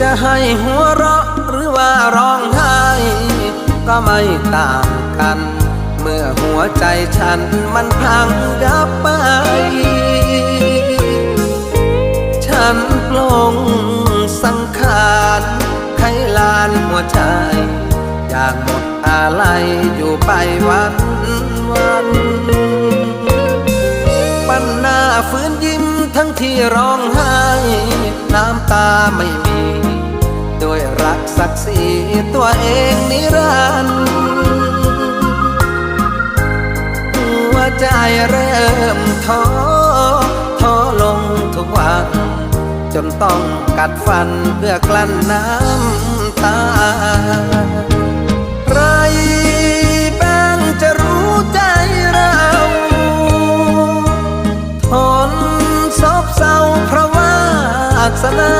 จะให้หัวเราะหรือว่าร้องไห้ ก็ไม่ต่างกัน เมื่อหัวใจฉันมันพังยับไป ฉันปลงสังขารไขลานหัวใจ อยากหมดอะไรอยู่ไปวันวันปันหน้าฟื้นยิ้มทั้งที่ร้องไห้ น้ำตาไม่มี ด้วยรักศักดิ์ศรีตัวเองนิรันดร์หัวใจเริ่มท้อท้อลงทุกวัน จนต้องกัดฟันเพื่อกลั้นน้ำตาใครบ้างจะรู้ใจเราทนซบเศร้าเพราะวาสนา